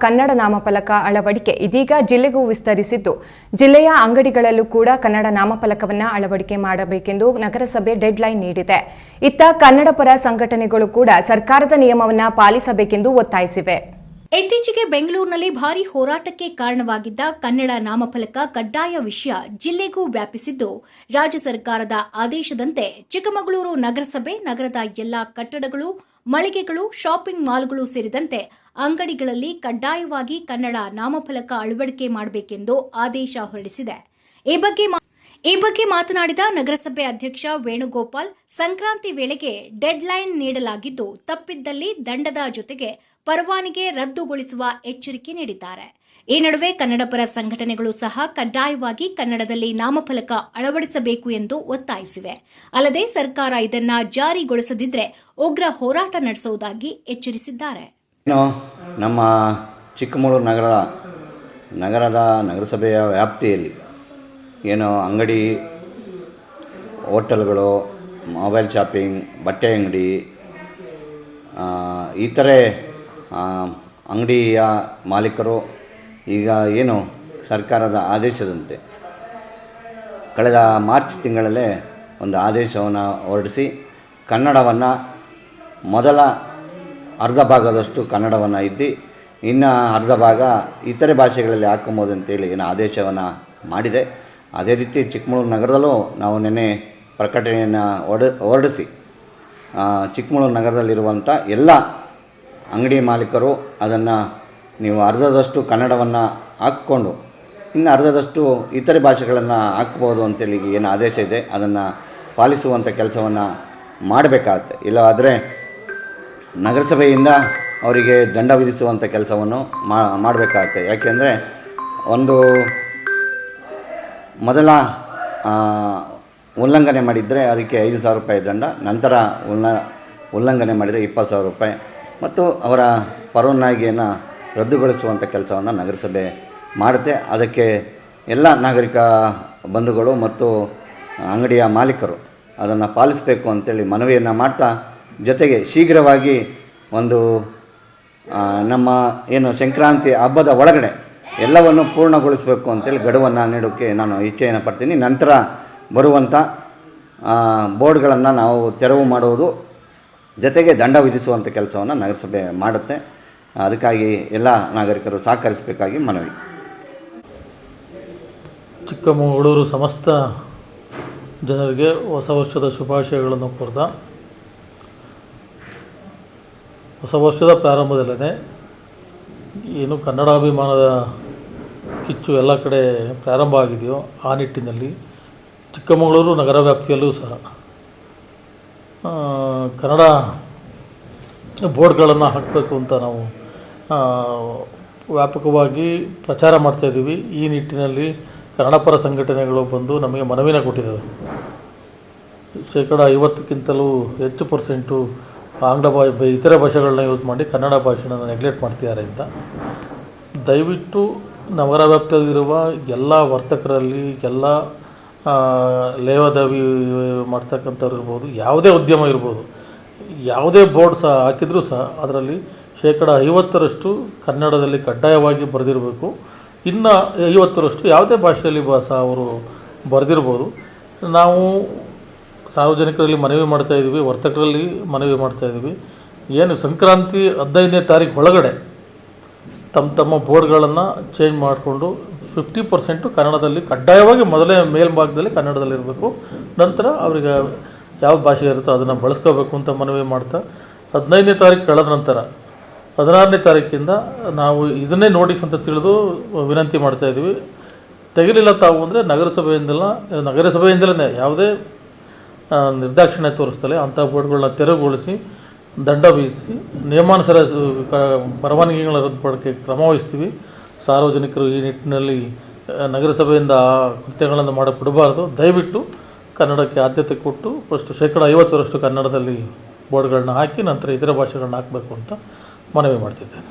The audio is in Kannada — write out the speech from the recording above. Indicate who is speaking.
Speaker 1: ಕನ್ನಡ ನಾಮಫಲಕ ಅಳವಡಿಕೆ ಇದೀಗ ಜಿಲ್ಲೆಗೂ ವಿಸ್ತರಿಸಿದ್ದು. ಜಿಲ್ಲೆಯ ಅಂಗಡಿಗಳಲ್ಲೂ ಕೂಡ ಕನ್ನಡ ನಾಮಫಲಕವನ್ನ ಅಳವಡಿಕೆ ಮಾಡಬೇಕೆಂದು ನಗರಸಭೆ ಡೆಡ್ಲೈನ್ ನೀಡಿದೆ. ಇತ್ತ ಕನ್ನಡ ಪರ ಸಂಘಟನೆಗಳು ಕೂಡ ಸರ್ಕಾರದ ನಿಯಮವನ್ನ ಪಾಲಿಸಬೇಕೆಂದು ಒತ್ತಾಯಿಸಿವೆ.
Speaker 2: ಇತ್ತೀಚೆಗೆ ಬೆಂಗಳೂರಿನಲ್ಲಿ ಭಾರೀ ಹೋರಾಟಕ್ಕೆ ಕಾರಣವಾಗಿದ್ದ ಕನ್ನಡ ನಾಮಫಲಕ ಕಡ್ಡಾಯ ವಿಷಯ ಜಿಲ್ಲೆಗೂ ವ್ಯಾಪಿಸಿದ್ದು, ರಾಜ್ಯ ಸರ್ಕಾರದ ಆದೇಶದಂತೆ ಚಿಕ್ಕಮಗಳೂರು ನಗರಸಭೆ, ನಗರದ ಎಲ್ಲಾ ಕಟ್ಟಡಗಳು, ಮಳಿಗೆಗಳು ಶಾಪಿಂಗ್ ಮಾಲ್ಗಳು ಸೇರಿದಂತೆ ಅಂಗಡಿಗಳಲ್ಲಿ ಕಡ್ಡಾಯವಾಗಿ ಕನ್ನಡ ನಾಮಫಲಕ ಅಳವಡಿಕೆ ಮಾಡಬೇಕೆಂದು ಆದೇಶ ಹೊರಡಿಸಿದೆ. ಈ ಬಗ್ಗೆ ಈ ಬಗ್ಗೆ ಮಾತನಾಡಿದ ನಗರಸಭೆ ಅಧ್ಯಕ್ಷ ವೇಣುಗೋಪಾಲ್, ಸಂಕ್ರಾಂತಿ ವೇಳೆಗೆ ಡೆಡ್ ಲೈನ್ ನೀಡಲಾಗಿದ್ದು, ತಪ್ಪಿದ್ದಲ್ಲಿ ದಂಡದ ಜೊತೆಗೆ ಪರವಾನಿಗೆ ರದ್ದುಗೊಳಿಸುವ ಎಚ್ಚರಿಕೆ ನೀಡಿದ್ದಾರೆ. ಈ ನಡುವೆ ಕನ್ನಡಪರ ಸಂಘಟನೆಗಳು ಸಹ ಕಡ್ಡಾಯವಾಗಿ ಕನ್ನಡದಲ್ಲಿ ನಾಮಫಲಕ ಅಳವಡಿಸಬೇಕು ಎಂದು ಒತ್ತಾಯಿಸಿವೆ. ಅಲ್ಲದೆ ಸರ್ಕಾರ ಇದನ್ನ ಜಾರಿಗೊಳಿಸದಿದ್ದರೆ ಉಗ್ರ ಹೋರಾಟ ನಡೆಸುವುದಾಗಿ ಎಚ್ಚರಿಸಿದ್ದಾರೆ.
Speaker 3: ಏನು ನಮ್ಮ ಚಿಕ್ಕಮಗಳೂರು ನಗರ, ನಗರದ ನಗರಸಭೆಯ ವ್ಯಾಪ್ತಿಯಲ್ಲಿ ಏನು ಅಂಗಡಿ, ಹೋಟೆಲ್ಗಳು, ಮೊಬೈಲ್ ಶಾಪಿಂಗ್, ಬಟ್ಟೆ ಅಂಗಡಿ ಈ ಇತರೆ ಅಂಗಡಿಯ ಮಾಲೀಕರು ಈಗ ಏನು ಸರ್ಕಾರದ ಆದೇಶದಂತೆ ಕಳೆದ ಮಾರ್ಚ್ ತಿಂಗಳಲ್ಲೇ ಒಂದು ಆದೇಶವನ್ನು ಹೊರಡಿಸಿ ಕನ್ನಡವನ್ನು ಮೊದಲ ಅರ್ಧ ಭಾಗದಷ್ಟು ಕನ್ನಡವನ್ನು ಇದ್ದು, ಇನ್ನು ಅರ್ಧ ಭಾಗ ಇತರೆ ಭಾಷೆಗಳಲ್ಲಿ ಹಾಕೊಬೋದು ಅಂತೇಳಿ ಏನು ಆದೇಶವನ್ನು ಮಾಡಿದೆ. ಅದೇ ರೀತಿ ಚಿಕ್ಕಮಗಳೂರು ನಗರದಲ್ಲೂ ನಾವು ನಿನ್ನೆ ಪ್ರಕಟಣೆಯನ್ನು ಹೊಡ ಹೊರಡಿಸಿ. ಚಿಕ್ಕಮಗಳೂರು ನಗರದಲ್ಲಿರುವಂಥ ಎಲ್ಲ ಅಂಗಡಿ ಮಾಲೀಕರು ಅದನ್ನು ನೀವು ಅರ್ಧದಷ್ಟು ಕನ್ನಡವನ್ನು ಹಾಕ್ಕೊಂಡು, ಇನ್ನು ಅರ್ಧದಷ್ಟು ಇತರೆ ಭಾಷೆಗಳನ್ನು ಹಾಕ್ಬೋದು ಅಂತೇಳಿ ಏನು ಆದೇಶ ಇದೆ, ಅದನ್ನು ಪಾಲಿಸುವಂಥ ಕೆಲಸವನ್ನು ಮಾಡಬೇಕಾಗತ್ತೆ. ಇಲ್ಲವಾದರೆ ನಗರಸಭೆಯಿಂದ ಅವರಿಗೆ ದಂಡ ವಿಧಿಸುವಂಥ ಕೆಲಸವನ್ನು ಮಾಡಬೇಕಾಗುತ್ತೆ. ಯಾಕೆಂದರೆ ಒಂದು ಮೊದಲ ಉಲ್ಲಂಘನೆ ಮಾಡಿದರೆ ಅದಕ್ಕೆ ಐದು ಸಾವಿರ ರೂಪಾಯಿ ದಂಡ, ನಂತರ ಉಲ್ಲ, ಉಲ್ಲಂಘನೆ ಮಾಡಿದರೆ ಇಪ್ಪತ್ತು ಸಾವಿರ ರೂಪಾಯಿ ಮತ್ತು ಅವರ ಪರವಾನಗಿಯನ್ನು ರದ್ದುಗೊಳಿಸುವಂಥ ಕೆಲಸವನ್ನು ನಗರಸಭೆ ಮಾಡುತ್ತೆ. ಅದಕ್ಕೆ ಎಲ್ಲ ನಾಗರಿಕ ಬಂಧುಗಳು ಮತ್ತು ಅಂಗಡಿಯ ಮಾಲೀಕರು ಅದನ್ನು ಪಾಲಿಸಬೇಕು ಅಂತೇಳಿ ಮನವಿಯನ್ನು ಮಾಡ್ತಾ ಜೊತೆಗೆ ಶೀಘ್ರವಾಗಿ ಒಂದು ನಮ್ಮ ಏನು ಸಂಕ್ರಾಂತಿ ಹಬ್ಬದ ಒಳಗಡೆ ಎಲ್ಲವನ್ನು ಪೂರ್ಣಗೊಳಿಸಬೇಕು ಅಂತೇಳಿ ಗಡುವನ್ನು ನೀಡೋಕ್ಕೆ ನಾನು ಇಚ್ಛೆಯನ್ನು ಪಡ್ತೀನಿ. ನಂತರ ಬರುವಂಥ ಬೋರ್ಡ್ಗಳನ್ನು ನಾವು ತೆರವು ಮಾಡುವುದು, ಜೊತೆಗೆ ದಂಡ ವಿಧಿಸುವಂಥ ಕೆಲಸವನ್ನು ನಗರಸಭೆ ಮಾಡುತ್ತೆ. ಅದಕ್ಕಾಗಿ ಎಲ್ಲ ನಾಗರಿಕರು ಸಹಕರಿಸಬೇಕಾಗಿ ಮನವಿ.
Speaker 4: ಚಿಕ್ಕಮಗಳೂರು ಸಮಸ್ತ ಜನರಿಗೆ ಹೊಸ ವರ್ಷದ ಶುಭಾಶಯಗಳನ್ನು ಕೋರ್ತಾ ಹೊಸ ವರ್ಷದ ಪ್ರಾರಂಭದಲ್ಲೇ ಏನು ಕನ್ನಡಾಭಿಮಾನದ ಕಿಚ್ಚು ಎಲ್ಲ ಕಡೆ ಪ್ರಾರಂಭ ಆಗಿದೆಯೋ ಆ ನಿಟ್ಟಿನಲ್ಲಿ ಚಿಕ್ಕಮಗಳೂರು ನಗರ ವ್ಯಾಪ್ತಿಯಲ್ಲೂ ಸಹ ಕನ್ನಡ ಬೋರ್ಡ್ಗಳನ್ನು ಹಾಕಬೇಕು ಅಂತ ನಾವು ವ್ಯಾಪಕವಾಗಿ ಪ್ರಚಾರ ಮಾಡ್ತಾಯಿದ್ದೀವಿ ಈ ನಿಟ್ಟಿನಲ್ಲಿ ಕನ್ನಡ ಪರ ಸಂಘಟನೆಗಳು ಬಂದು ನಮಗೆ ಮನವಿನ ಕೊಟ್ಟಿದ್ದಾವೆ. ಶೇಕಡ ಐವತ್ತಕ್ಕಿಂತಲೂ ಹೆಚ್ಚು ಪರ್ಸೆಂಟು ಆಂಗ್ಲ ಭಾಷೆ ಇತರ ಭಾಷೆಗಳನ್ನ ಯೂಸ್ ಮಾಡಿ ಕನ್ನಡ ಭಾಷೆನ ನೆಗ್ಲೆಕ್ಟ್ ಮಾಡ್ತಿದ್ದಾರೆ ಅಂತ. ದಯವಿಟ್ಟು ನಗರ ವ್ಯಾಪ್ತಿಯಲ್ಲಿರುವ ಎಲ್ಲ ವರ್ತಕರಲ್ಲಿ, ಎಲ್ಲ ಲೇವಾದಾವಿ ಮಾಡ್ತಕ್ಕಂಥವ್ರು ಇರ್ಬೋದು, ಯಾವುದೇ ಉದ್ಯಮ ಇರ್ಬೋದು, ಯಾವುದೇ ಬೋರ್ಡ್ ಸಹ ಹಾಕಿದರೂ ಸಹ ಅದರಲ್ಲಿ ಶೇಕಡ ಐವತ್ತರಷ್ಟು ಕನ್ನಡದಲ್ಲಿ ಕಡ್ಡಾಯವಾಗಿ ಬರೆದಿರಬೇಕು. ಇನ್ನು ಐವತ್ತರಷ್ಟು ಯಾವುದೇ ಭಾಷೆಯಲ್ಲಿ ಬ, ಸಹ ಅವರು ಬರೆದಿರ್ಬೋದು. ನಾವು ಸಾರ್ವಜನಿಕರಲ್ಲಿ ಮನವಿ ಮಾಡ್ತಾ ಇದ್ದೀವಿ, ವರ್ತಕರಲ್ಲಿ ಮನವಿ ಮಾಡ್ತಾ ಇದ್ದೀವಿ. ಏನು ಸಂಕ್ರಾಂತಿ ಹದಿನೈದನೇ ತಾರೀಕು ಒಳಗಡೆ ತಮ್ಮ ತಮ್ಮ ಬೋರ್ಡ್ಗಳನ್ನು ಚೇಂಜ್ ಮಾಡಿಕೊಂಡು ಫಿಫ್ಟಿ ಪರ್ಸೆಂಟು ಕನ್ನಡದಲ್ಲಿ ಕಡ್ಡಾಯವಾಗಿ ಮೊದಲೇ ಮೇಲ್ಭಾಗದಲ್ಲಿ ಕನ್ನಡದಲ್ಲಿ ಇರಬೇಕು. ನಂತರ ಅವರಿಗೆ ಯಾವ ಭಾಷೆ ಇರುತ್ತೋ ಅದನ್ನು ಬಳಸ್ಕೋಬೇಕು ಅಂತ ಮನವಿ ಮಾಡ್ತಾ ಹದಿನೈದನೇ ತಾರೀಕು ಕಳೆದ ನಂತರ ಹದಿನಾರನೇ ತಾರೀಕಿಂದ ನಾವು ಇದನ್ನೇ ನೋಟಿಸ್ ಅಂತ ತಿಳಿದು ವಿನಂತಿ ಮಾಡ್ತಾ ಇದ್ದೀವಿ. ತೆಗಿಲಿಲ್ಲ ತಾವು ಅಂದರೆ ನಗರಸಭೆಯಿಂದಲ್ಲ, ನಗರಸಭೆಯಿಂದಲೇ ಯಾವುದೇ ನಿರ್ದಾಕ್ಷಿಣ್ಯ ತೋರಿಸ್ತಲೇ ಅಂಥ ಬೋರ್ಡ್ಗಳನ್ನ ತೆರವುಗೊಳಿಸಿ, ದಂಡ ವಿಧಿಸಿ, ನಿಯಮಾನುಸಾರ ಪರವಾನಗಿಗಳ ರದ್ದುಪಡಕ್ಕೆ ಕ್ರಮ ವಹಿಸ್ತೀವಿ. ಸಾರ್ವಜನಿಕರು ಈ ನಿಟ್ಟಿನಲ್ಲಿ ನಗರಸಭೆಯಿಂದ ಕೃತ್ಯಗಳನ್ನು ಮಾಡಕ್ಕೆ ಬಿಡಬಾರ್ದು ದಯವಿಟ್ಟು ಕನ್ನಡಕ್ಕೆ ಆದ್ಯತೆ ಕೊಟ್ಟು, ಫಸ್ಟ್ ಶೇಕಡ ಐವತ್ತರಷ್ಟು ಕನ್ನಡದಲ್ಲಿ ಬೋರ್ಡ್ಗಳನ್ನ ಹಾಕಿ, ನಂತರ ಇತರ ಭಾಷೆಗಳನ್ನ ಹಾಕಬೇಕು ಅಂತ ಮನವಿ ಮಾಡ್ತಿದ್ದೇನೆ.